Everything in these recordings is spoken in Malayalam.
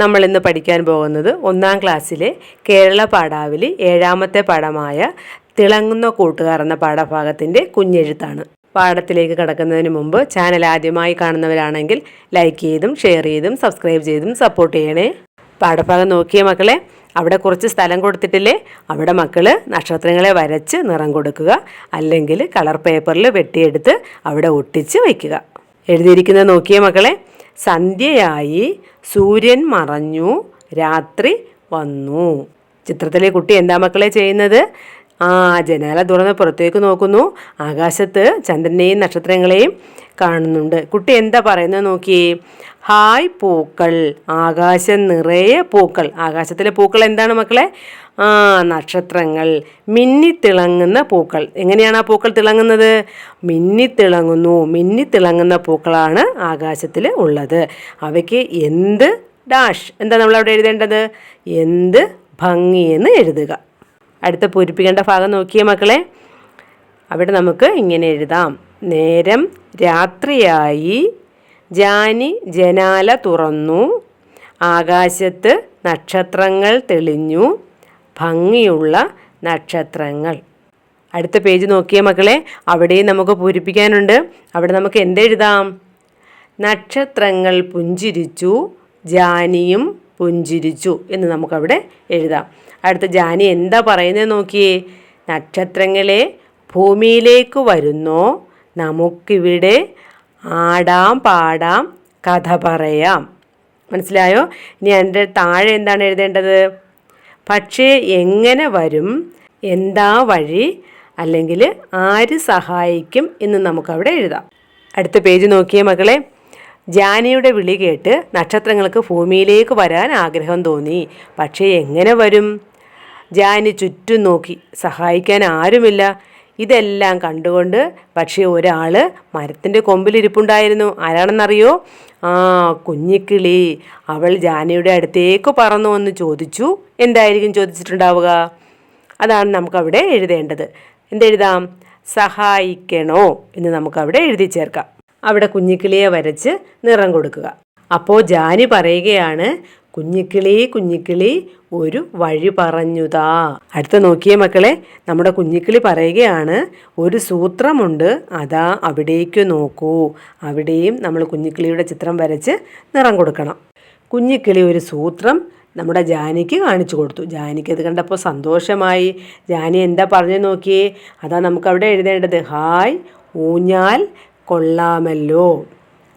നമ്മൾ ഇന്ന് പഠിക്കാൻ പോകുന്നത് ഒന്നാം ക്ലാസ്സിലെ കേരള പാഠാവലി ഏഴാമത്തെ പാഠമായ തിളങ്ങുന്ന കൂട്ടുകാർ എന്ന പാഠഭാഗത്തിന്റെ കുഞ്ഞെഴുത്താണ്. പാഠത്തിലേക്ക് കടക്കുന്നതിന് മുമ്പ് ചാനൽ ആദ്യമായി കാണുന്നവരാണെങ്കിൽ ലൈക്ക് ചെയ്തും ഷെയർ ചെയ്തും സബ്സ്ക്രൈബ് ചെയ്തും സപ്പോർട്ട് ചെയ്യണേ. പാഠഭാഗം നോക്കിയ മക്കളെ അവിടെ കുറച്ച് സ്ഥലം കൊടുത്തിട്ടില്ലേ? അവിടെ മക്കൾ നക്ഷത്രങ്ങളെ വരച്ച് നിറം കൊടുക്കുക അല്ലെങ്കിൽ കളർ പേപ്പറിൽ വെട്ടിയെടുത്ത് അവിടെ ഒട്ടിച്ച് വയ്ക്കുക. എഴുതിയിരിക്കുന്നത് നോക്കിയ മക്കളെ സന്ധ്യയായി സൂര്യൻ മറഞ്ഞു രാത്രി വന്നു. ചിത്രത്തിലെ കുട്ടി എന്താ മക്കളെ ചെയ്യുന്നത്? ആ ജനാല തുറന്ന് പുറത്തേക്ക് നോക്കുന്നു. ആകാശത്ത് ചന്ദ്രനെയും നക്ഷത്രങ്ങളെയും കാണുന്നുണ്ട്. കുട്ടി എന്താ പറയുന്നത് നോക്കിയേ? ഹായ് പൂക്കൾ. ആകാശം നിറയെ പൂക്കൾ. ആകാശത്തിലെ പൂക്കൾ എന്താണ് മക്കളെ? ആ നക്ഷത്രങ്ങൾ. മിന്നി തിളങ്ങുന്ന പൂക്കൾ. എങ്ങനെയാണ് ആ പൂക്കൾ തിളങ്ങുന്നത്? മിന്നി തിളങ്ങുന്നു മിന്നി തിളങ്ങുന്ന പൂക്കളാണ് ആകാശത്തിൽ ഉള്ളത്. അവയ്ക്ക് എന്ത് ഡാഷ്? എന്താ നമ്മൾ അവിടെ എഴുതേണ്ടത്? എന്ത് ഭംഗി എന്ന് എഴുതുക. അടുത്ത പൂരിപ്പിക്കേണ്ട ഭാഗം നോക്കിയേ മക്കളെ. അവിടെ നമുക്ക് ഇങ്ങനെ എഴുതാം. നേരം രാത്രിയായി ജാനി ജനാല തുറന്നു. ആകാശത്ത് നക്ഷത്രങ്ങൾ തെളിഞ്ഞു. ഭംഗിയുള്ള നക്ഷത്രങ്ങൾ. അടുത്ത പേജ് നോക്കിയ മക്കളെ. അവിടെയും നമുക്ക് പൂരിപ്പിക്കാനുണ്ട്. അവിടെ നമുക്ക് എന്തെഴുതാം? നക്ഷത്രങ്ങൾ പുഞ്ചിരിച്ചു ജാനിയും പുഞ്ചിരിച്ചു എന്ന് നമുക്കവിടെ എഴുതാം. അടുത്ത ജാനി എന്താ പറയുന്നത് നോക്കിയേ. നക്ഷത്രങ്ങളെ ഭൂമിയിലേക്ക് വരുന്നോ? നമുക്കിവിടെ ആടാം പാടാം കഥ പറയാം. മനസ്സിലായോ? ഇനി എന്റെ താഴെ എന്താണ് എഴുതേണ്ടത്? പക്ഷേ എങ്ങനെ വരും? എന്താ വഴി? അല്ലെങ്കിൽ ആര് സഹായിക്കും എന്ന് നമുക്കവിടെ എഴുതാം. അടുത്ത പേജ് നോക്കിയേ മക്കളെ. ജാനിയുടെ വിളി കേട്ട് നക്ഷത്രങ്ങൾക്ക് ഭൂമിയിലേക്ക് വരാൻ ആഗ്രഹം തോന്നി. പക്ഷേ എങ്ങനെ വരും? ജാനി ചുറ്റും നോക്കി. സഹായിക്കാൻ ആരുമില്ല. ഇതെല്ലാം കണ്ടുകൊണ്ട് പക്ഷേ ഒരാൾ മരത്തിന്റെ കൊമ്പിലിരിപ്പുണ്ടായിരുന്നു. ആരാണെന്നറിയോ? ആ കുഞ്ഞിക്കിളി. അവൾ ജാനയുടെ അടുത്തേക്ക് പറന്നു വന്ന് ചോദിച്ചു എന്തായിരിക്കും ചോദിച്ചിട്ടുണ്ടാവുക? അതാണ് നമുക്കവിടെ എഴുതേണ്ടത്. എന്തെഴുതാം? സഹായിക്കണോ? എന്ന് നമുക്കവിടെ എഴുതി ചേർക്കാം. അവിടെ കുഞ്ഞിക്കിളിയെ വരച്ച് നിറം കൊടുക്കുക. അപ്പോൾ ജാനി പറയുകയാണ് കുഞ്ഞിക്കിളി കുഞ്ഞിക്കിളി ഒരു വഴി പറഞ്ഞുതാ. അടുത്ത നോക്കിയേ മക്കളെ നമ്മുടെ കുഞ്ഞിക്കിളി പറയുകയാണ് ഒരു സൂത്രമുണ്ട് അതാ അവിടേക്ക് നോക്കൂ. അവിടെയും നമ്മൾ കുഞ്ഞിക്കിളിയുടെ ചിത്രം വരച്ച് നിറം കൊടുക്കണം. കുഞ്ഞിക്കിളി ഒരു സൂത്രം നമ്മുടെ ജാനിക്ക് കാണിച്ചു കൊടുത്തു. ജാനിക്ക് അത് കണ്ടപ്പോൾ സന്തോഷമായി. ജാനി എന്താ പറഞ്ഞു നോക്കിയേ? അതാ നമുക്കവിടെ എഴുതേണ്ടത്. ഹായ് ഊഞ്ഞാൽ കൊള്ളാമല്ലോ.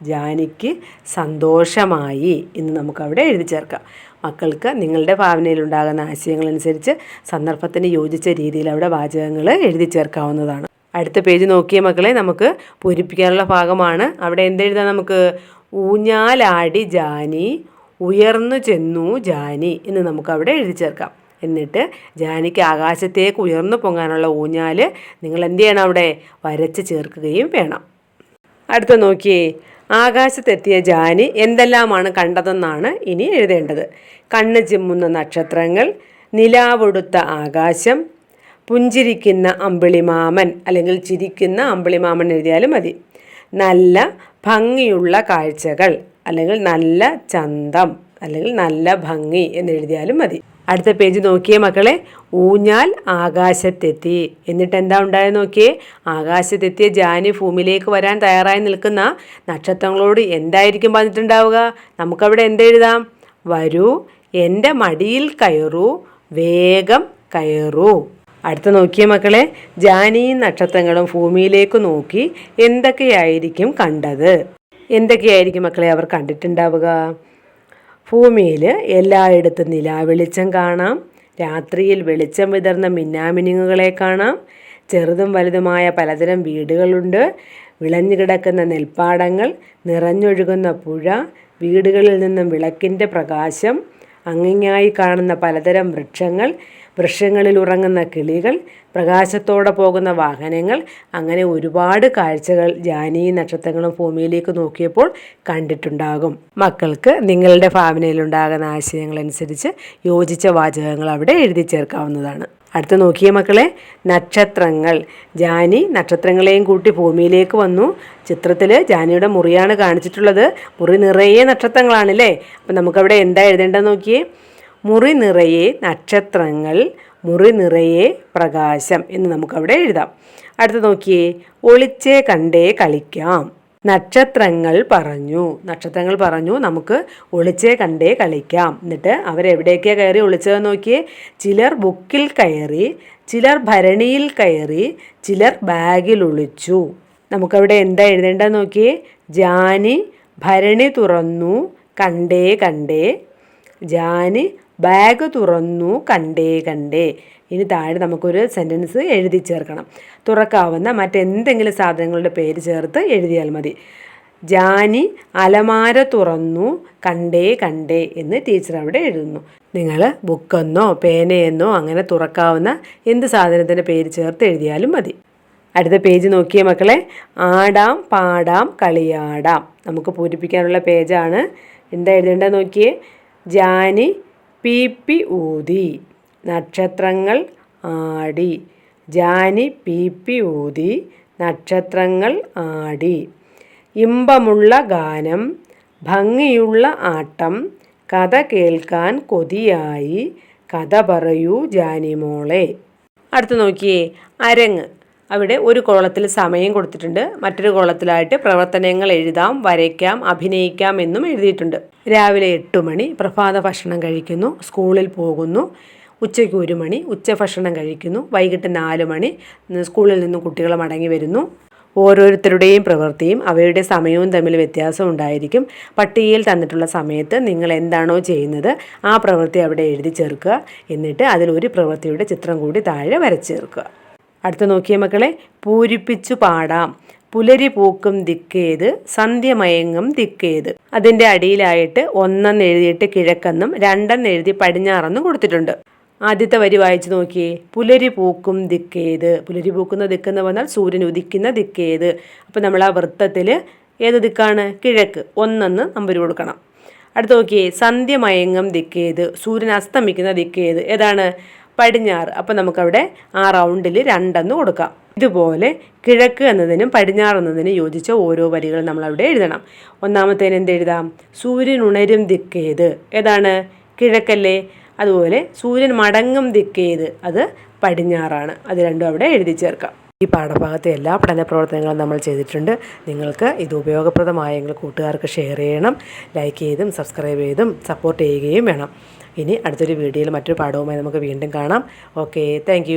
ജാനിക്ക് സന്തോഷമായി എന്ന് നമുക്കവിടെ എഴുതി ചേർക്കാം. മക്കൾക്ക് നിങ്ങളുടെ ഭാവനയിലുണ്ടാകുന്ന ആശയങ്ങളനുസരിച്ച് സന്ദർഭത്തിന് യോജിച്ച രീതിയിൽ അവിടെ വാചകങ്ങൾ എഴുതി ചേർക്കാവുന്നതാണ്. അടുത്ത പേജ് നോക്കിയ മക്കളെ നമുക്ക് പൂരിപ്പിക്കാനുള്ള ഭാഗമാണ്. അവിടെ എന്തെഴുതാം നമുക്ക്? ഊഞ്ഞാലാടി ജാനി ഉയർന്നു ചെന്നു ജാനി എന്ന് നമുക്കവിടെ എഴുതി ചേർക്കാം. എന്നിട്ട് ജാനിക്ക് ആകാശത്തേക്ക് ഉയർന്നു പൊങ്ങാനുള്ള ഊഞ്ഞാൽ നിങ്ങൾ എന്ത് ചെയ്യണം അവിടെ വരച്ച് ചേർക്കുകയും വേണം. അടുത്ത നോക്കിയേ. ആകാശത്തെത്തിയ ജാനി എന്തെല്ലാമാണ് കണ്ടതെന്നാണ് ഇനി എഴുതേണ്ടത്. കണ്ണ് ചിമ്മുന്ന നക്ഷത്രങ്ങൾ നിലാവൊടുത്ത ആകാശം പുഞ്ചിരിക്കുന്ന അമ്പിളിമാമൻ അല്ലെങ്കിൽ ചിരിക്കുന്ന അമ്പിളിമാമൻ എഴുതിയാലും മതി. നല്ല ഭംഗിയുള്ള കാഴ്ചകൾ അല്ലെങ്കിൽ നല്ല ചന്തം അല്ലെങ്കിൽ നല്ല ഭംഗി എന്നെഴുതിയാലും മതി. അടുത്ത പേജ് നോക്കിയേ മക്കളെ. ഊഞ്ഞാൽ ആകാശത്തെത്തി. എന്നിട്ട് എന്താ ഉണ്ടായത് നോക്കിയേ? ആകാശത്തെത്തിയ ജാനി ഭൂമിയിലേക്ക് വരാൻ തയ്യാറായി നിൽക്കുന്ന നക്ഷത്രങ്ങളോട് എന്തായിരിക്കും പറഞ്ഞിട്ടുണ്ടാവുക? നമുക്കവിടെ എന്തെഴുതാം വരൂ എന്റെ മടിയിൽ കയറൂ വേഗം കയറൂ. അടുത്ത നോക്കിയ മക്കളെ. ജാനിയും നക്ഷത്രങ്ങളും ഭൂമിയിലേക്ക് നോക്കി എന്തൊക്കെയായിരിക്കും കണ്ടത്? എന്തൊക്കെയായിരിക്കും മക്കളെ അവർ കണ്ടിട്ടുണ്ടാവുക? ഭൂമിയിൽ എല്ലായിടത്തും നിലാവെളിച്ചം കാണാം. രാത്രിയിൽ വെളിച്ചം വിതർന്ന മിന്നാമിനുങ്ങുകളെ കാണാം. ചെറുതും വലുതുമായ പലതരം വീടുകളുണ്ട്. വിളഞ്ഞു കിടക്കുന്ന നെൽപ്പാടങ്ങൾ നിറഞ്ഞൊഴുകുന്ന പുഴ വീടുകളിൽ നിന്നും വിളക്കിന്റെ പ്രകാശം അങ്ങിങ്ങായി കാണുന്ന പലതരം വൃക്ഷങ്ങൾ വൃക്ഷങ്ങളിൽ ഉറങ്ങുന്ന കിളികൾ പ്രകാശത്തോടെ പോകുന്ന വാഹനങ്ങൾ അങ്ങനെ ഒരുപാട് കാഴ്ചകൾ ജാനി നക്ഷത്രങ്ങളും ഭൂമിയിലേക്ക് നോക്കിയപ്പോൾ കണ്ടിട്ടുണ്ടാകും. മക്കൾക്ക് നിങ്ങളുടെ ഭാവനയിലുണ്ടാകുന്ന ആശയങ്ങളനുസരിച്ച് യോജിച്ച വാചകങ്ങൾ അവിടെ എഴുതി ചേർക്കാവുന്നതാണ്. അടുത്ത് നോക്കിയ മക്കളെ നക്ഷത്രങ്ങൾ. ജാനി നക്ഷത്രങ്ങളെയും കൂട്ടി ഭൂമിയിലേക്ക് വന്നു. ചിത്രത്തിൽ ജാനിയുടെ മുറിയാണ് കാണിച്ചിട്ടുള്ളത്. മുറി നിറയെ നക്ഷത്രങ്ങളാണല്ലേ? അപ്പം നമുക്കവിടെ എന്താ എഴുതേണ്ടത് നോക്കിയേ? മുറി നിറയെ നക്ഷത്രങ്ങൾ മുറി നിറയെ പ്രകാശം എന്ന് നമുക്കവിടെ എഴുതാം. അടുത്ത് നോക്കിയേ ഒളിച്ചേ കണ്ടേ കളിക്കാം. നക്ഷത്രങ്ങൾ പറഞ്ഞു. നക്ഷത്രങ്ങൾ പറഞ്ഞു നമുക്ക് ഒളിച്ചേ കണ്ടേ കളിക്കാം. എന്നിട്ട് അവരെവിടേക്കാണ് കയറി ഒളിച്ചതെന്ന് നോക്കിയേ ചിലർ ബുക്കിൽ കയറി ചിലർ ഭരണിയിൽ കയറി ചിലർ ബാഗിൽ ഒളിച്ചു. നമുക്കവിടെ എന്താ എഴുതേണ്ടതെന്ന് നോക്കിയേ ജാനി ഭരണി തുറന്നു കണ്ടേ കണ്ടേ ജാനി ബാഗ് തുറന്നു കണ്ടേ കണ്ടേ. ഇനി താഴെ നമുക്കൊരു സെന്റൻസ് എഴുതി ചേർക്കണം. തുറക്കാവുന്ന മറ്റെന്തെങ്കിലും സാധനങ്ങളുടെ പേര് ചേർത്ത് എഴുതിയാൽ മതി. ജാനി അലമാര തുറന്നു കണ്ടേ കണ്ടേ എന്ന് ടീച്ചർ അവിടെ എഴുതുന്നു. നിങ്ങൾ ബുക്കെന്നോ പേനയെന്നോ അങ്ങനെ തുറക്കാവുന്ന എന്ത് സാധനത്തിന്റെ പേര് ചേർത്ത് എഴുതിയാലും മതി. അടുത്ത പേജ് നോക്കിയ മക്കളെ. ആടാം പാടാം കളിയാടാം. നമുക്ക് പൂരിപ്പിക്കാനുള്ള പേജാണ് എന്താ എഴുതേണ്ടത് നോക്കിയേ. ജാനി പി പി ഊതി. നക്ഷത്രങ്ങൾ ആടി. ജാനി പി പി ഊതി. നക്ഷത്രങ്ങൾ ആടി. ഇമ്പമുള്ള ഗാനം. ഭംഗിയുള്ള ആട്ടം. കഥ കേൾക്കാൻ കൊതിയായി. കഥ പറയൂ ജാനിമോളെ അടുത്ത് നോക്കിയേ. അരങ്ങ്. അവിടെ ഒരു കോളത്തിൽ സമയം കൊടുത്തിട്ടുണ്ട്. മറ്റൊരു കോളത്തിലായിട്ട് പ്രവർത്തനങ്ങൾ എഴുതാം വരയ്ക്കാം അഭിനയിക്കാം എന്നും എഴുതിയിട്ടുണ്ട്. രാവിലെ എട്ട് മണി പ്രഭാത ഭക്ഷണം കഴിക്കുന്നു സ്കൂളിൽ പോകുന്നു. ഉച്ചയ്ക്ക് ഒരു മണി ഉച്ച ഭക്ഷണം കഴിക്കുന്നു. വൈകിട്ട് നാല് മണി സ്കൂളിൽ നിന്നും കുട്ടികൾ മടങ്ങി വരുന്നു. ഓരോരുത്തരുടെയും പ്രവൃത്തിയും അവരുടെ സമയവും തമ്മിൽ വ്യത്യാസം ഉണ്ടായിരിക്കും. പട്ടികയിൽ തന്നിട്ടുള്ള സമയത്ത് നിങ്ങൾ എന്താണോ ചെയ്യുന്നത് ആ പ്രവൃത്തി അവിടെ എഴുതി ചേർക്കുക. എന്നിട്ട് അതിൽ ഒരു പ്രവൃത്തിയുടെ ചിത്രം കൂടി താഴെ വരച്ച് ചേർക്കുക. അടുത്ത നോക്കിയ മക്കളെ പൂരിപ്പിച്ചു പാടാം. പുലരി പൂക്കും ദിക്കേത് സന്ധ്യമയങ്ങും ദിക്കേത്. അതിന്റെ അടിയിലായിട്ട് ഒന്നെന്ന് എഴുതിയിട്ട് കിഴക്കെന്നും രണ്ടെന്ന് എഴുതി പടിഞ്ഞാറെന്നും കൊടുത്തിട്ടുണ്ട്. ആദ്യത്തെ വരി വായിച്ചു നോക്കിയേ പുലരി പൂക്കും ദിക്കേത്. പുലരി പൂക്കുന്ന ദിക്കെന്ന് പറഞ്ഞാൽ സൂര്യൻ ഉദിക്കുന്ന ദിക്കേത്. അപ്പോൾ നമ്മൾ ആ വൃത്തത്തിൽ ഏത് ദിക്കാണ്? കിഴക്ക്. ഒന്നെന്ന് നമ്പർ കൊടുക്കണം. അടുത്ത് നോക്കിയേ സന്ധ്യമയങ്ങം ദിക്കേത് സൂര്യൻ അസ്തമിക്കുന്ന ദിക്കേത്. ഏതാണ്? പടിഞ്ഞാറ്. അപ്പം നമുക്കവിടെ ആ റൗണ്ടിൽ രണ്ടെന്ന് കൊടുക്കാം. ഇതുപോലെ കിഴക്ക് എന്നതിനും പടിഞ്ഞാറ് എന്നതിനും യോജിച്ച ഓരോ വരികൾ നമ്മളവിടെ എഴുതണം. ഒന്നാമത്തേന് എന്ത് എഴുതാം? സൂര്യൻ ഉണരും ദിക്കേത് ഏതാണ്? കിഴക്കല്ലേ? അതുപോലെ സൂര്യൻ മടങ്ങും ദിക്കേത് അത് പടിഞ്ഞാറാണ്. അത് രണ്ടും അവിടെ എഴുതി ചേർക്കാം. ഈ പാഠഭാഗത്തെ എല്ലാ പഠന പ്രവർത്തനങ്ങളും നമ്മൾ ചെയ്തിട്ടുണ്ട്. നിങ്ങൾക്ക് ഇത് ഉപയോഗപ്രദമായെങ്കിൽ കൂട്ടുകാർക്ക് ഷെയർ ചെയ്യണം ലൈക്ക് ചെയ്തും സബ്സ്ക്രൈബ് ചെയ്തും സപ്പോർട്ട് ചെയ്യുകയും വേണം. ഇനി അടുത്തൊരു വീഡിയോയിൽ മറ്റൊരു പാഠവുമായി നമുക്ക് വീണ്ടും കാണാം. Okay thank